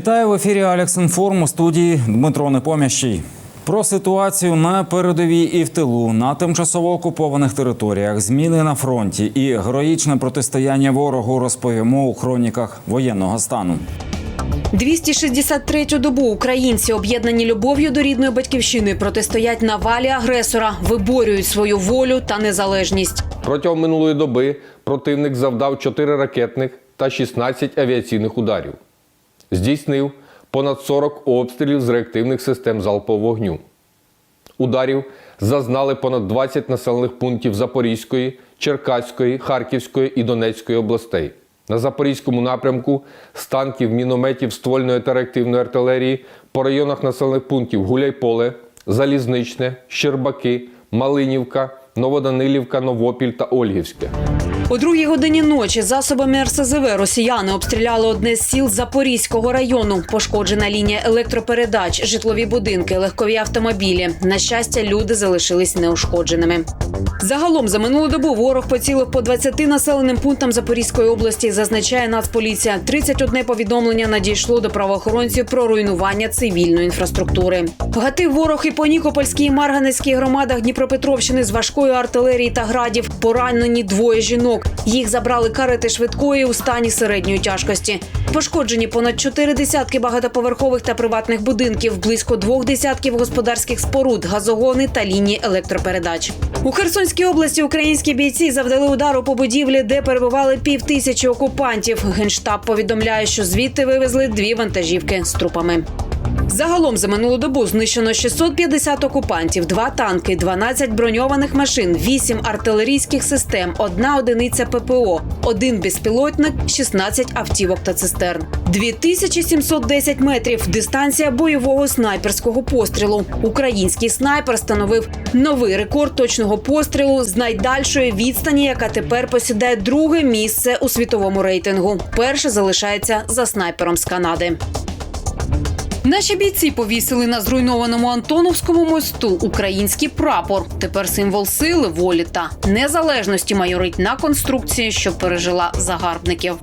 Вітаю в ефірі Алекс Інформ у студії Дмитро Непомящий. Про ситуацію на передовій і в тилу на тимчасово окупованих територіях, зміни на фронті і героїчне протистояння ворогу розповімо у хроніках воєнного стану. 263-ю добу українці, об'єднані любов'ю до рідної батьківщини, протистоять навалі агресора, виборюють свою волю та незалежність. Протягом минулої доби противник завдав 4 ракетних та 16 авіаційних ударів. Здійснив понад 40 обстрілів з реактивних систем залпового вогню. Ударів зазнали понад 20 населених пунктів Запорізької, Черкаської, Харківської і Донецької областей. На Запорізькому напрямку з танків, мінометів, ствольної та реактивної артилерії по районах населених пунктів Гуляйполе, Залізничне, Щербаки, Малинівка, Новоданилівка, Новопіль та Ольгівське. О другій годині ночі засобами РСЗВ росіяни обстріляли одне з сіл Запорізького району. Пошкоджена лінія електропередач, житлові будинки, легкові автомобілі. На щастя, люди залишились неушкодженими. Загалом за минулу добу ворог поцілив по 20 населеним пунктам Запорізької області. Зазначає Нацполіція. 31 повідомлення надійшло до правоохоронців про руйнування цивільної інфраструктури. Гатив ворог і по Нікопольській і Марганецькій громадах Дніпропетровщини з важкої артилерії та градів. Поранені двоє жінок. Їх забрали карети швидкої у стані середньої тяжкості. Пошкоджені понад чотири десятки багатоповерхових та приватних будинків, близько двох десятків господарських споруд, газогони та лінії електропередач. У Херсонській області українські бійці завдали удару по будівлі, де перебували пів тисячі окупантів. Генштаб повідомляє, що звідти вивезли дві вантажівки з трупами. Загалом за минулу добу знищено 650 окупантів, два танки, 12 броньованих машин, 8 артилерійських систем, одна одиниця ППО, один безпілотник, 16 автівок та цистерн. 2710 метрів дистанція бойового снайперського пострілу. Український снайпер становив новий рекорд точного пострілу з найдальшої відстані, яка тепер посідає друге місце у світовому рейтингу. Перше залишається за снайпером з Канади. Наші бійці повісили на зруйнованому Антоновському мосту український прапор. Тепер символ сили, волі та незалежності майорить на конструкції, що пережила загарбників.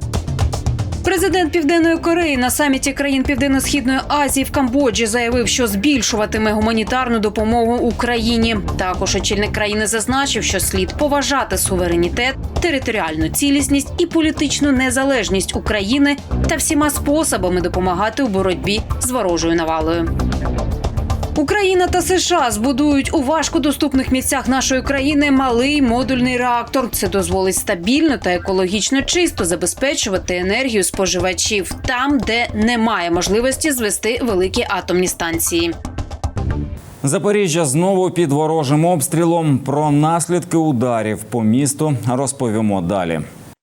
Президент Південної Кореї на саміті країн Південно-східної Азії в Камбоджі заявив, що збільшуватиме гуманітарну допомогу Україні. Також очільник країни зазначив, що слід поважати суверенітет, територіальну цілісність і політичну незалежність України та всіма способами допомагати у боротьбі з ворожою навалою. Україна та США збудують у важкодоступних місцях нашої країни малий модульний реактор. Це дозволить стабільно та екологічно чисто забезпечувати енергію споживачів там, де немає можливості звести великі атомні станції. Запоріжжя знову під ворожим обстрілом. Про наслідки ударів по місту розповімо далі.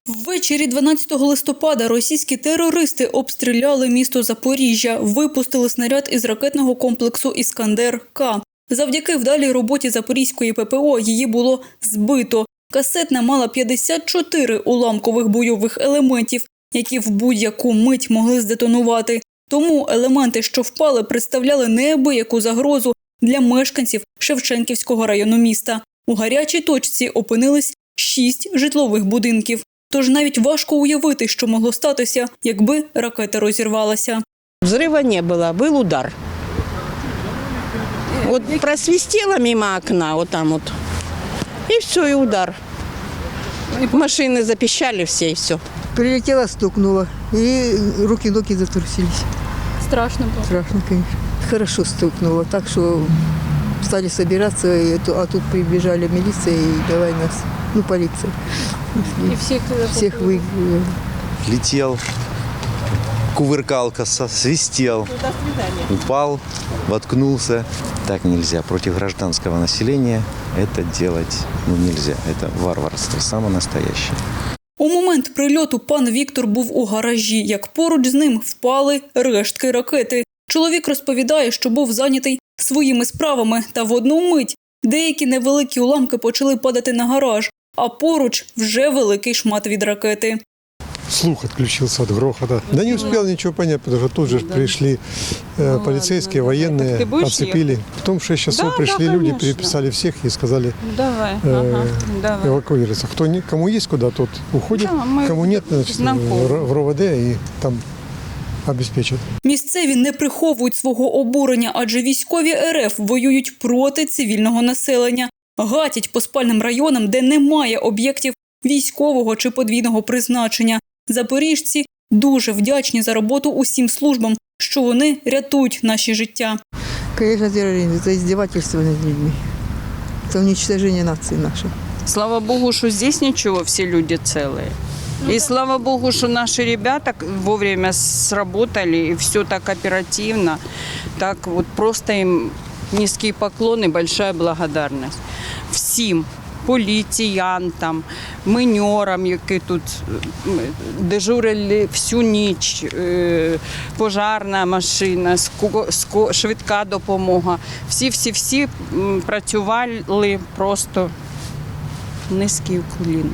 Ввечері 12 листопада російські терористи обстріляли місто Запоріжжя, випустили снаряд із ракетного комплексу Іскандер К. Завдяки вдалій роботі Запорізької ППО її було збито. Касетна мала 54 уламкових бойових елементів, які в будь-яку мить могли здетонувати. Тому елементи, що впали, представляли неабияку загрозу для мешканців Шевченківського району міста. У гарячій точці опинились шість житлових будинків. Тож навіть важко уявити, що могло статися, якби ракета розірвалася. Взрыва не было, был удар. Вот просвистело мимо окна, вот там вот. И все, и удар. Машины запищали все, и все. Прилетела, стукнула, и руки-ноги затрусились. Страшно було. Страшно, конечно. Хорошо стукнула, так что стали собираться, и ту- а тут прибежали милиция и давай нас, ну, полиция. И всіх всех вы, летел, кувыркалка, со- свистел, упал, воткнулся. Так нельзя. Против гражданского населения это делать ну, нельзя. Это варварство, самое настоящее. У момент прильоту пан Віктор був у гаражі, як поруч з ним впали рештки ракети. Чоловік розповідає, що був зайнятий своїми справами, та в одну мить деякі невеликі уламки почали падати на гараж, а поруч вже великий шмат від ракети. слух отключился от грохота. Да не успел ничего понять, потому что тут же пришли э, полицейские, военные, оцепили. Потом в 6 часов пришли люди, переписали всех и сказали Давай, э, ага, давай. эвакуироваться. Кто не, кому есть куда, тот уходит, Да, мы кому нет, значит, знаем в, Р- в РОВД и там обеспечат. Місцеві не приховують свого обурення, адже військові РФ воюють проти цивільного населення, гатять по спальним районам, де немає об'єктів військового чи подвійного призначення. Запоріжці дуже вдячні за роботу усім службам, що вони рятують наші життя. Конечно, терроризм, это издевательство над людьми. Это уничтожение нации нашей. Слава Богу, что здесь ничего, все люди целые. И слава Богу, что наши ребята вовремя сработали, и все так оперативно. Так вот просто им низкий поклон и большая благодарность. Всім поліціянтам, миньорам, які тут дежурили всю ніч, е, пожарна машина, швидка допомога. Всі-всі-всі працювали просто низький уклін.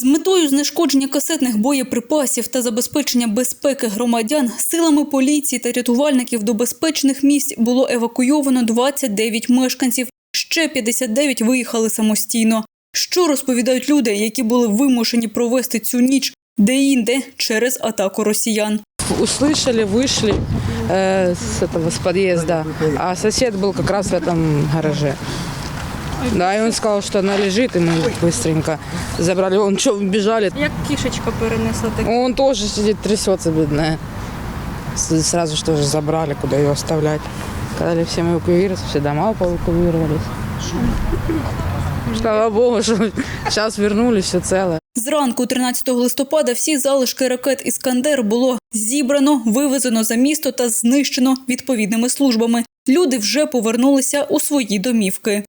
З метою знешкодження касетних боєприпасів та забезпечення безпеки громадян силами поліції та рятувальників до безпечних місць було евакуйовано 29 мешканців. Ще 59 виїхали самостійно. Що розповідають люди, які були вимушені провести цю ніч де-інде через атаку росіян? услышали, вышли э, с этого с подъезда, а сосед был как раз в этом гараже. Да, и он сказал, что она лежит, и мы быстренько забрали. Он что, бежали? Як кішечка перенесла Он тоже сидит, трясется, бедная. С- Сразу что же забрали, куда ее оставлять. Сказали всем эвакуироваться, все дома эвакуировались. Слава Богу, что сейчас вернулись, все целое. Зранку 13 листопада всі залишки ракет Іскандер було зібрано, вивезено за місто та знищено відповідними службами. Люди вже повернулися у свої домівки.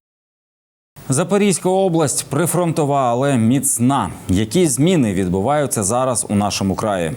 Запорізька область прифронтова, але міцна. Які зміни відбуваються зараз у нашому краї?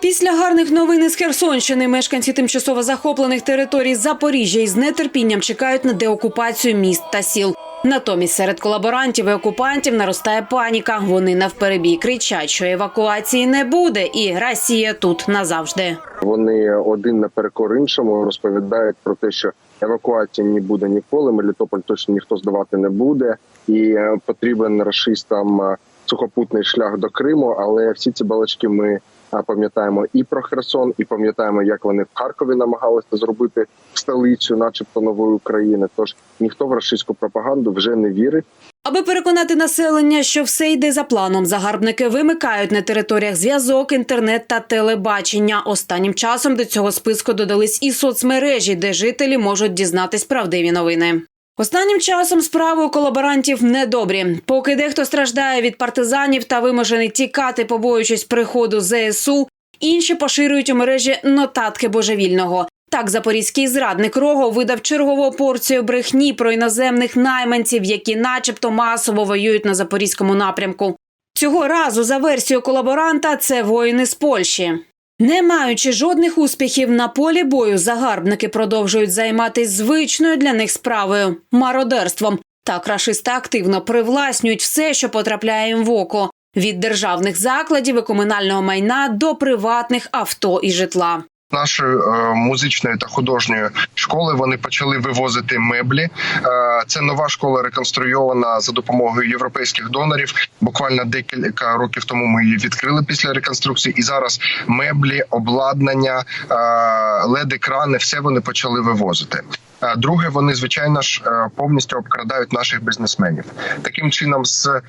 Після гарних новин із Херсонщини мешканці тимчасово захоплених територій Запоріжжя із нетерпінням чекають на деокупацію міст та сіл. Натомість серед колаборантів і окупантів наростає паніка. Вони навперебій кричать, що евакуації не буде, і Росія тут назавжди. Вони один наперекор іншому розповідають про те, що евакуації не буде ніколи. Мелітополь точно ніхто здавати не буде, і е, потрібен рашистам е, сухопутний шлях до Криму. Але всі ці балачки ми е, пам'ятаємо і про Херсон, і пам'ятаємо, як вони в Харкові намагалися зробити столицю, начебто нової України. Тож ніхто в рашистську пропаганду вже не вірить. Аби переконати населення, що все йде за планом, загарбники вимикають на територіях зв'язок, інтернет та телебачення. Останнім часом до цього списку додались і соцмережі, де жителі можуть дізнатись правдиві новини. Останнім часом справи у колаборантів недобрі. Поки дехто страждає від партизанів та вимушений тікати, побоюючись приходу ЗСУ, інші поширюють у мережі нотатки божевільного. Так, запорізький зрадник Рого видав чергову порцію брехні про іноземних найманців, які, начебто, масово воюють на запорізькому напрямку. Цього разу, за версією колаборанта, це воїни з Польщі. Не маючи жодних успіхів на полі бою, загарбники продовжують займатися звичною для них справою мародерством. Так рашисти активно привласнюють все, що потрапляє їм в око від державних закладів і комунального майна до приватних авто і житла. Нашої е, музичної та художньої школи вони почали вивозити меблі. Е, це нова школа реконструйована за допомогою європейських донорів. Буквально декілька років тому ми її відкрили після реконструкції, і зараз меблі, обладнання, led екрани все вони почали вивозити. Е, Друге, вони звичайно ж е, повністю обкрадають наших бізнесменів. Таким чином, з е,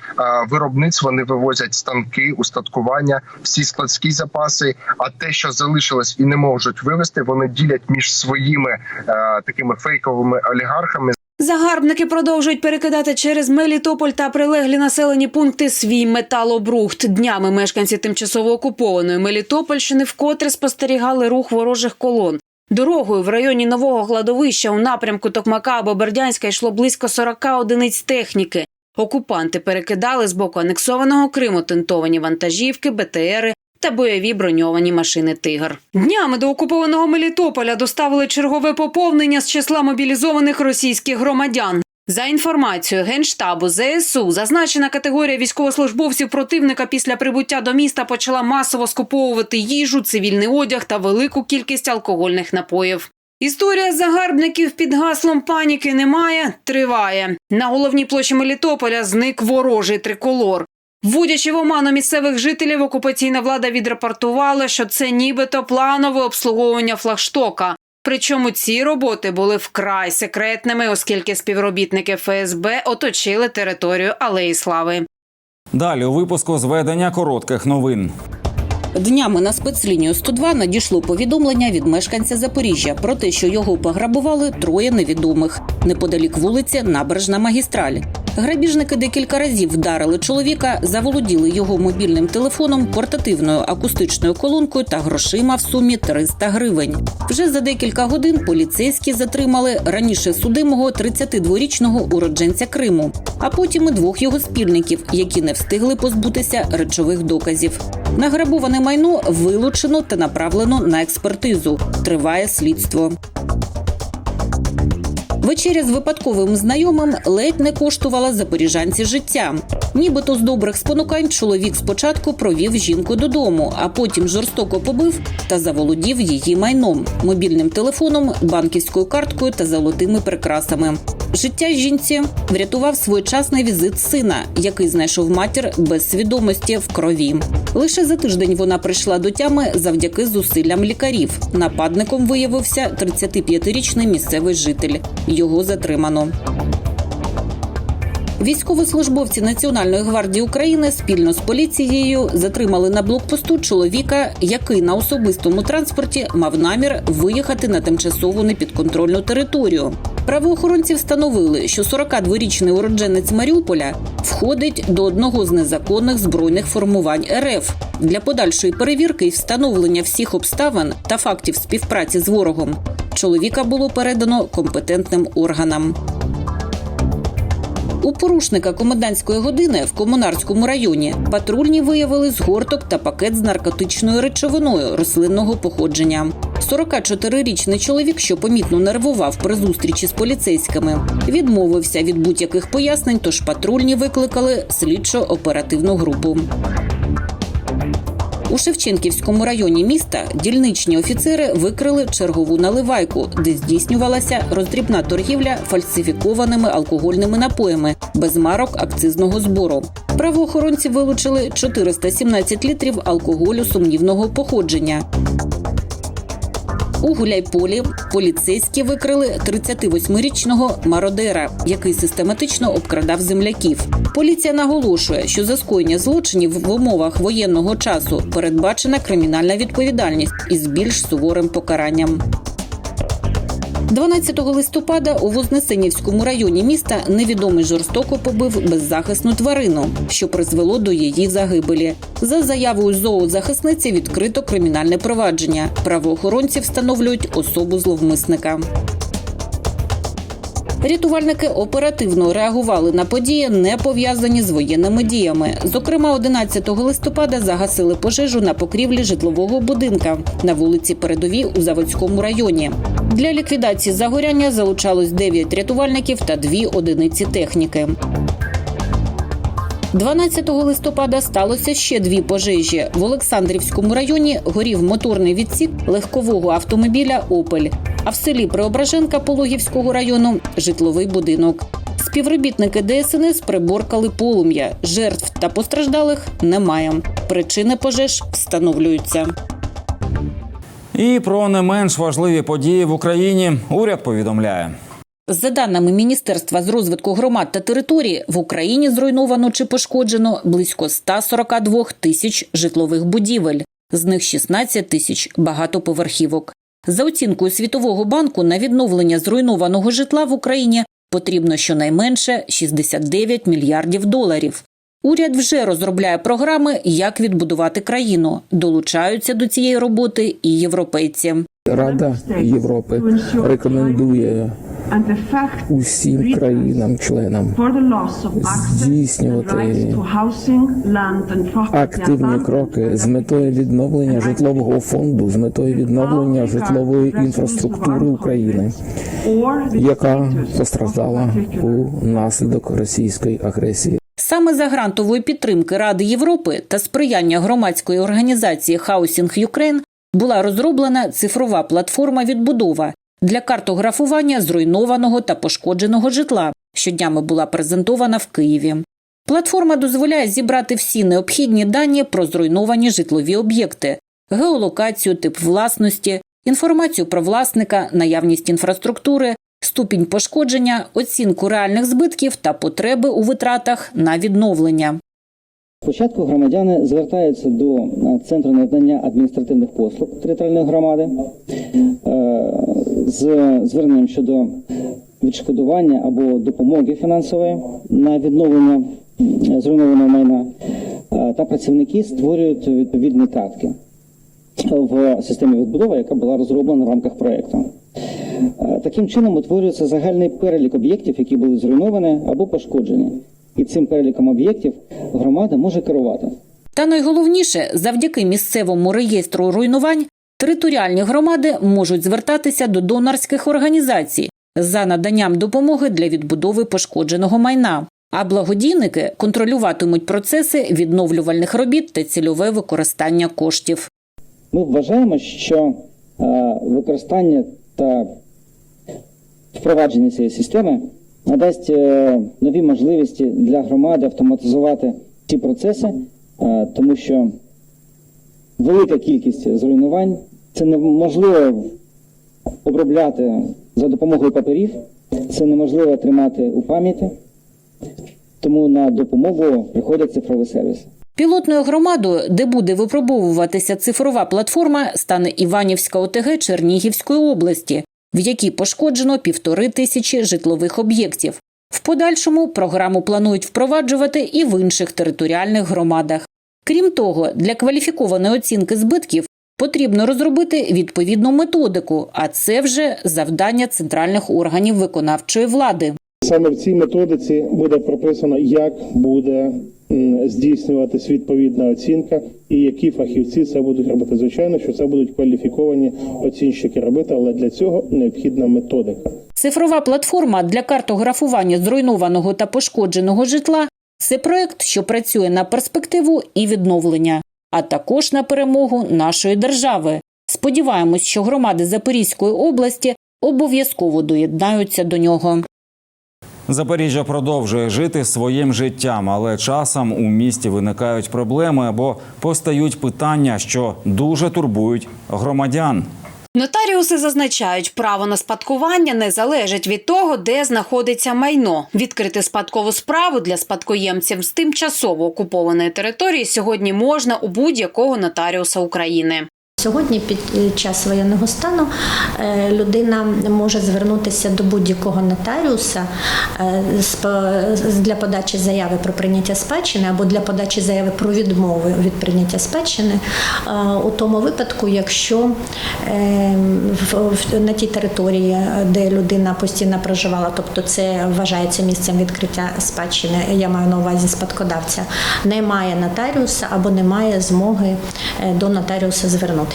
виробництв вони вивозять станки, устаткування, всі складські запаси. А те, що залишилось і не можуть вивезти, вони ділять між своїми такими фейковими олігархами. Загарбники продовжують перекидати через Мелітополь та прилеглі населені пункти свій металобрухт. Днями мешканці тимчасово окупованої Мелітопольщини вкотре спостерігали рух ворожих колон. Дорогою в районі нового кладовища у напрямку Токмака або Бердянська йшло близько 40 одиниць техніки. Окупанти перекидали з боку анексованого Криму тентовані вантажівки, БТРи та бойові броньовані машини Тигр. Днями до окупованого Мелітополя доставили чергове поповнення з числа мобілізованих російських громадян. За інформацією генштабу ЗСУ, зазначена категорія військовослужбовців противника після прибуття до міста почала масово скуповувати їжу, цивільний одяг та велику кількість алкогольних напоїв. Історія загарбників під гаслом паніки немає. Триває на головній площі Мелітополя. Зник ворожий триколор. Вводячи в оману місцевих жителів, окупаційна влада відрапортувала, що це нібито планове обслуговування флагштока. Причому ці роботи були вкрай секретними, оскільки співробітники ФСБ оточили територію Алеї Слави. Далі у випуску зведення коротких новин. Днями на спецлінію 102 надійшло повідомлення від мешканця Запоріжжя про те, що його пограбували троє невідомих неподалік вулиці Набережна Магістраль. Грабіжники декілька разів вдарили чоловіка, заволоділи його мобільним телефоном, портативною акустичною колонкою та грошима в сумі 300 гривень. Вже за декілька годин поліцейські затримали раніше судимого 32-річного уродженця Криму, а потім і двох його спільників, які не встигли позбутися речових доказів. Награбоване майно вилучено та направлено на експертизу. Триває слідство. Вечеря з випадковим знайомим ледь не коштувала запоріжанці життя. Нібито з добрих спонукань чоловік спочатку провів жінку додому, а потім жорстоко побив та заволодів її майном, мобільним телефоном, банківською карткою та золотими прикрасами. Життя жінці врятував своєчасний візит сина, який знайшов матір без свідомості в крові. Лише за тиждень вона прийшла до тями завдяки зусиллям лікарів. Нападником виявився 35-річний місцевий житель. Його затримано. Військовослужбовці Національної гвардії України спільно з поліцією затримали на блокпосту чоловіка, який на особистому транспорті мав намір виїхати на тимчасово непідконтрольну територію. Правоохоронці встановили, що 42-річний уродженець Маріуполя входить до одного з незаконних збройних формувань РФ. Для подальшої перевірки і встановлення всіх обставин та фактів співпраці з ворогом чоловіка було передано компетентним органам. У порушника комендантської години в комунарському районі патрульні виявили згорток та пакет з наркотичною речовиною рослинного походження. 44-річний чоловік, що помітно нервував при зустрічі з поліцейськими, відмовився від будь-яких пояснень, тож патрульні викликали слідчо-оперативну групу. У Шевченківському районі міста дільничні офіцери викрили чергову наливайку, де здійснювалася роздрібна торгівля фальсифікованими алкогольними напоями без марок акцизного збору. Правоохоронці вилучили 417 літрів алкоголю сумнівного походження. У Гуляйполі поліцейські викрили 38-річного мародера, який систематично обкрадав земляків. Поліція наголошує, що за скоєння злочинів в умовах воєнного часу передбачена кримінальна відповідальність із більш суворим покаранням. 12 листопада у Вознесенівському районі міста невідомий жорстоко побив беззахисну тварину, що призвело до її загибелі. За заявою зоозахисниці відкрито кримінальне провадження. Правоохоронці встановлюють особу зловмисника. Рятувальники оперативно реагували на події, не пов'язані з воєнними діями. Зокрема, 11 листопада загасили пожежу на покрівлі житлового будинка на вулиці Передовій у Заводському районі. Для ліквідації загоряння залучалось 9 рятувальників та 2 одиниці техніки. 12 листопада сталося ще дві пожежі. В Олександрівському районі горів моторний відсік легкового автомобіля Опель. А в селі Преображенка Пологівського району житловий будинок. Співробітники ДСНС приборкали полум'я. Жертв та постраждалих немає. Причини пожеж встановлюються. І про не менш важливі події в Україні уряд повідомляє. За даними Міністерства з розвитку громад та території, в Україні зруйновано чи пошкоджено близько 142 тисяч житлових будівель, з них 16 тисяч багатоповерхівок. За оцінкою Світового банку на відновлення зруйнованого житла в Україні потрібно щонайменше 69 мільярдів доларів. Уряд вже розробляє програми, як відбудувати країну. Долучаються до цієї роботи і європейці. Рада Європи рекомендує усім країнам-членам здійснювати активні кроки з метою відновлення житлового фонду, з метою відновлення житлової інфраструктури України, яка постраждала у наслідок російської агресії. Саме за грантової підтримки Ради Європи та сприяння громадської організації Housing Ukraine була розроблена цифрова платформа відбудова для картографування зруйнованого та пошкодженого житла, що днями була презентована в Києві. Платформа дозволяє зібрати всі необхідні дані про зруйновані житлові об'єкти, геолокацію, тип власності, інформацію про власника, наявність інфраструктури, ступінь пошкодження, оцінку реальних збитків та потреби у витратах на відновлення. Спочатку громадяни звертаються до е, центру надання адміністративних послуг територіальної громади е, з зверненням щодо відшкодування або допомоги фінансової на відновлення зруйнованого майна. Е, Та працівники створюють відповідні картки в системі відбудови, яка була розроблена в рамках проєкту. Е, Таким чином утворюється загальний перелік об'єктів, які були зруйновані або пошкоджені. І цим переліком об'єктів громада може керувати. Та найголовніше, завдяки місцевому реєстру руйнувань, територіальні громади можуть звертатися до донорських організацій за наданням допомоги для відбудови пошкодженого майна. А благодійники контролюватимуть процеси відновлювальних робіт та цільове використання коштів. Ми вважаємо, що е, використання та впровадження цієї системи надасть е, нові можливості для громади автоматизувати ці процеси, е, тому що велика кількість зруйнувань це неможливо обробляти за допомогою паперів, це неможливо тримати у пам'яті, тому на допомогу приходять цифрові сервіси. Пілотною громадою, де буде випробовуватися цифрова платформа, стане Іванівська ОТГ Чернігівської області, в якій пошкоджено півтори тисячі житлових об'єктів. В подальшому програму планують впроваджувати і в інших територіальних громадах. Крім того, для кваліфікованої оцінки збитків потрібно розробити відповідну методику, а це вже завдання центральних органів виконавчої влади. Саме в цій методиці буде прописано, як буде здійснюватись відповідна оцінка і які фахівці це будуть робити. Звичайно, що це будуть кваліфіковані оцінщики робити, але для цього необхідна методика. Цифрова платформа для картографування зруйнованого та пошкодженого житла це проект, що працює на перспективу і відновлення, а також на перемогу нашої держави. Сподіваємось, що громади Запорізької області обов'язково доєднаються до нього. Запоріжжя продовжує жити своїм життям, але часом у місті виникають проблеми або постають питання, що дуже турбують громадян. Нотаріуси зазначають, право на спадкування не залежить від того, де знаходиться майно. Відкрити спадкову справу для спадкоємців з тимчасово окупованої території сьогодні можна у будь-якого нотаріуса України. Сьогодні під е, час воєнного стану е, людина може звернутися до будь-якого нотаріуса е, для подачі заяви про прийняття спадщини або для подачі заяви про відмову від прийняття спадщини у тому випадку, якщо на тій території, де людина постійно проживала, тобто це вважається місцем відкриття спадщини, я маю на увазі спадкодавця, немає нотаріуса або немає змоги до нотаріуса звернутися.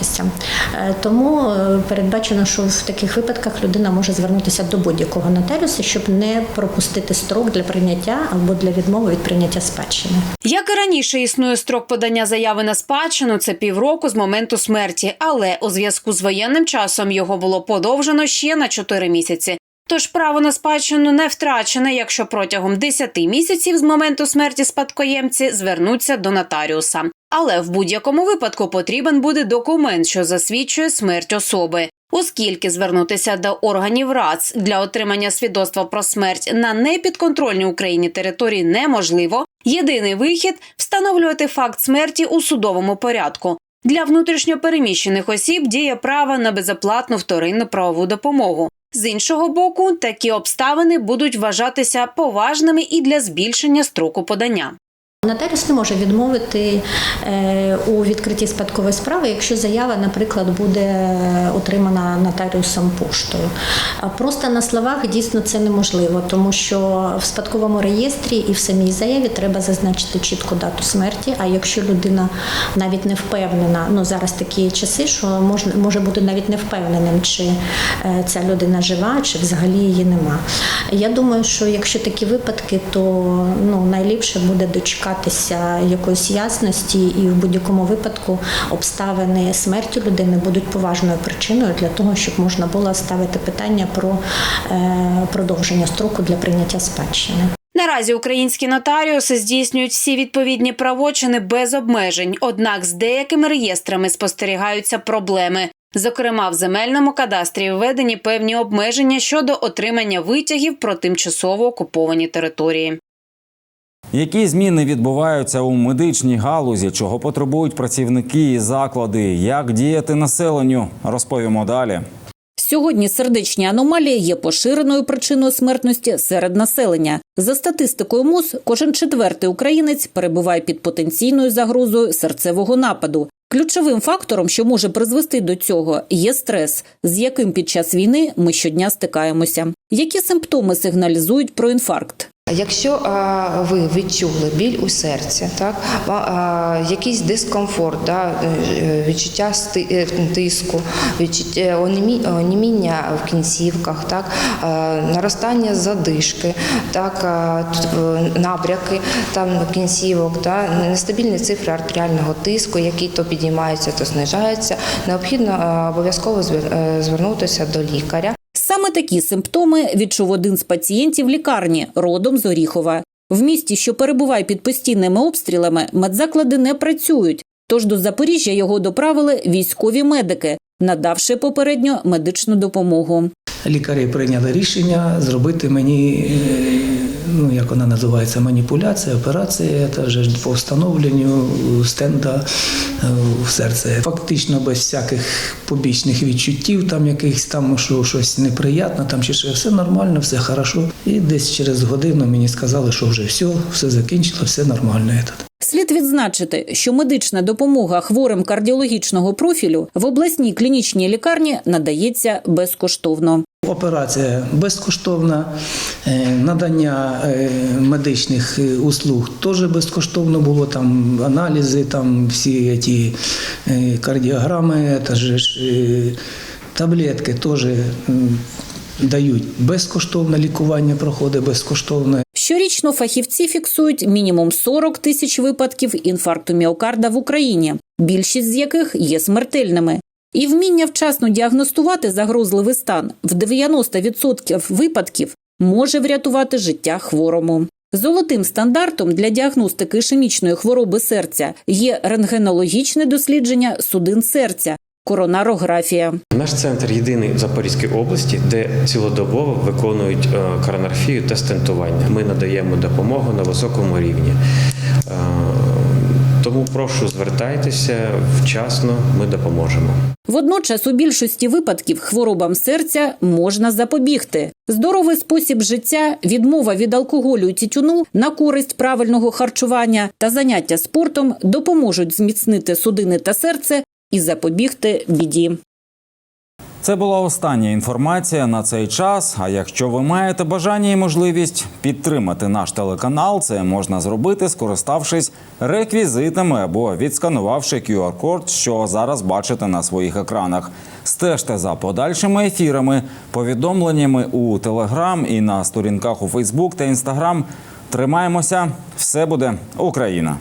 Е, Тому е, передбачено, що в таких випадках людина може звернутися до будь-якого нотаріуса, щоб не пропустити строк для прийняття або для відмови від прийняття спадщини. Як і раніше існує строк подання заяви на спадщину, це півроку з моменту смерті, але у зв'язку з воєнним часом його було подовжено ще на 4 місяці. Тож право на спадщину не втрачене, якщо протягом 10 місяців з моменту смерті спадкоємці звернуться до нотаріуса. Але в будь-якому випадку потрібен буде документ, що засвідчує смерть особи. Оскільки звернутися до органів РАЦ для отримання свідоцтва про смерть на непідконтрольній Україні території неможливо, єдиний вихід встановлювати факт смерті у судовому порядку. Для внутрішньопереміщених осіб діє право на безоплатну вторинну правову допомогу. З іншого боку, такі обставини будуть вважатися поважними і для збільшення строку подання. Нотаріус не може відмовити е, у відкритті спадкової справи, якщо заява, наприклад, буде отримана нотаріусом поштою. Просто на словах дійсно це неможливо, тому що в спадковому реєстрі і в самій заяві треба зазначити чітку дату смерті. А якщо людина навіть не впевнена, ну зараз такі часи, що можна може бути навіть не впевненим, чи е, ця людина жива, чи взагалі її нема. Я думаю, що якщо такі випадки, то ну найліпше буде дочекатися якоїсь ясності, і в будь-якому випадку обставини смерті людини будуть поважною причиною для того, щоб можна було ставити питання про е, продовження строку для прийняття спадщини. Наразі українські нотаріуси здійснюють всі відповідні правочини без обмежень. Однак з деякими реєстрами спостерігаються проблеми. Зокрема, в земельному кадастрі введені певні обмеження щодо отримання витягів про тимчасово окуповані території. Які зміни відбуваються у медичній галузі, чого потребують працівники і заклади, як діяти населенню, розповімо далі. Сьогодні сердечні аномалії є поширеною причиною смертності серед населення. За статистикою МОЗ, кожен четвертий українець перебуває під потенційною загрозою серцевого нападу. Ключовим фактором, що може призвести до цього, є стрес, з яким під час війни ми щодня стикаємося. Які симптоми сигналізують про інфаркт? Якщо ви відчули біль у серці, так якийсь дискомфорт, да, е, відчуття е, тиску, відчуття онімі- оніміння в кінцівках, так наростання задишки, так е, набряки там кінцівок, да, нестабільні цифри артеріального тиску, які то піднімаються, то знижаються, необхідно обов'язково е, звернутися до лікаря. Саме такі симптоми відчув один з пацієнтів лікарні родом з Оріхова. В місті, що перебуває під постійними обстрілами, медзаклади не працюють. Тож до Запоріжжя його доправили військові медики, надавши попередньо медичну допомогу. Лікарі прийняли рішення зробити мені, е, ну як вона називається, маніпуляція, операція, та вже по встановленню стенда е, в серце. Фактично без всяких побічних відчуттів, там якихось там що щось неприємне, там чи ще все нормально, все хорошо. І десь через годину мені сказали, що вже все, все закінчило, все нормально. Слід відзначити, що медична допомога хворим кардіологічного профілю в обласній клінічній лікарні надається безкоштовно. Операція безкоштовна, е, надання е, медичних е, услуг теж безкоштовно було. Там аналізи, там всі ті кардіограми, та ж таблетки теж дають безкоштовне лікування, проходить безкоштовне. Щорічно фахівці фіксують мінімум 40 тисяч випадків інфаркту міокарда в Україні, більшість з яких є смертельними. І вміння вчасно діагностувати загрозливий стан в 90% випадків може врятувати життя хворому. Золотим стандартом для діагностики ішемічної хвороби серця є рентгенологічне дослідження судин серця, коронарографія. Наш центр єдиний в Запорізькій області, де цілодобово виконують е, коронарфію та стентування. Ми надаємо допомогу на високому рівні. Е, Тому прошу звертайтеся вчасно, ми допоможемо. Водночас у більшості випадків хворобам серця можна запобігти. Здоровий спосіб життя, відмова від алкоголю і тютюну на користь правильного харчування та заняття спортом допоможуть зміцнити судини та серце і запобігти біді. Це була остання інформація на цей час. А якщо ви маєте бажання і можливість підтримати наш телеканал, це можна зробити, скориставшись реквізитами або відсканувавши QR-код, що зараз бачите на своїх екранах. Стежте за подальшими ефірами, повідомленнями у Телеграм і на сторінках у Фейсбук та Інстаграм. Тримаємося, все буде Україна.